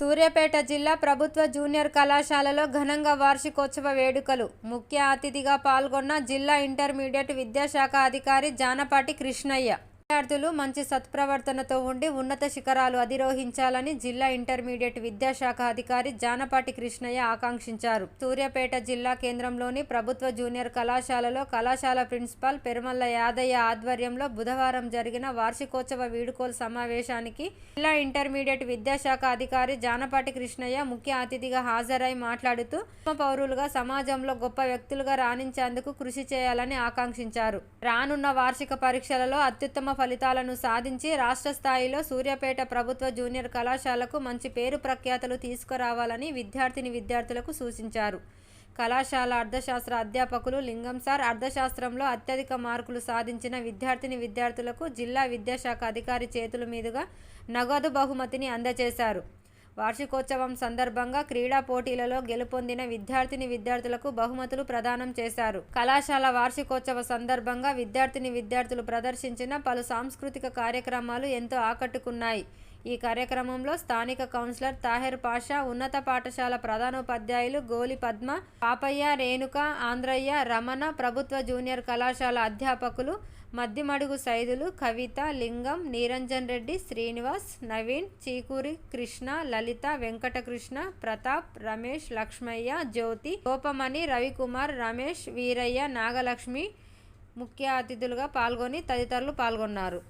సూర్యాపేట జిల్లా ప్రభుత్వ జూనియర్ కళాశాలలో ఘనంగా వార్షికోత్సవ వేడుకలు. ముఖ్య అతిథిగా పాల్గొన్న జిల్లా ఇంటర్మీడియట్ విద్యాశాఖ అధికారి జానపాటి కృష్ణయ్య. విద్యార్థులు మంచి సత్ప్రవర్తనతో ఉండి ఉన్నత శిఖరాలు అధిరోహించాలని జిల్లా ఇంటర్మీడియట్ విద్యాశాఖ అధికారి జానపాటి కృష్ణయ్య ఆకాంక్షించారు. సూర్యాపేట జిల్లా కేంద్రంలోని ప్రభుత్వ జూనియర్ కళాశాలలో కళాశాల ప్రిన్సిపాల్ పెరుమల్ల యాదయ్య ఆధ్వర్యంలో బుధవారం జరిగిన వార్షికోత్సవ వీడుకోలు సమావేశానికి జిల్లా ఇంటర్మీడియట్ విద్యాశాఖ అధికారి జానపాటి కృష్ణయ్య ముఖ్య అతిథిగా హాజరై మాట్లాడుతూ పౌరులుగా సమాజంలో గొప్ప వ్యక్తులుగా రాణించేందుకు కృషి చేయాలని ఆకాంక్షించారు. రానున్న వార్షిక పరీక్షలలో అత్యుత్తమ ఫలితాలను సాధించి రాష్ట్ర స్థాయిలో సూర్యాపేట ప్రభుత్వ జూనియర్ కళాశాలకు మంచి పేరు ప్రఖ్యాతలు తీసుకురావాలని విద్యార్థిని విద్యార్థులకు సూచించారు. కళాశాల అర్థశాస్త్ర అధ్యాపకులు లింగం సార్ అర్థశాస్త్రంలో అత్యధిక మార్కులు సాధించిన విద్యార్థిని విద్యార్థులకు జిల్లా విద్యాశాఖ అధికారి చేతుల మీదుగా నగదు బహుమతిని అందజేశారు. వార్షికోత్సవం సందర్భంగా క్రీడా పోటీలలో గెలుపొందిన విద్యార్థిని విద్యార్థులకు బహుమతులు ప్రదానం చేశారు. కళాశాల వార్షికోత్సవ సందర్భంగా విద్యార్థిని విద్యార్థులు ప్రదర్శించిన పలు సాంస్కృతిక కార్యక్రమాలు ఎంతో ఆకట్టుకున్నాయి. ఈ కార్యక్రమంలో స్థానిక కౌన్సిలర్ తాహెర్ పాషా ఉన్నత పాఠశాల ప్రధానోపాధ్యాయులు గోలి పద్మ పాపయ్య రేణుక ఆంధ్రయ్య రమణ ప్రభుత్వ జూనియర్ కళాశాల అధ్యాపకులు మద్దిమడుగు సైదులు కవిత లింగం నిరంజన్ రెడ్డి శ్రీనివాస్ నవీన్ చీకూరి కృష్ణ లలిత వెంకటకృష్ణ ప్రతాప్ రమేష్ లక్ష్మయ్య జ్యోతి గోపమణి రవికుమార్ రమేష్ వీరయ్య నాగలక్ష్మి ముఖ్య అతిథులుగా పాల్గొని తదితరులు పాల్గొన్నారు.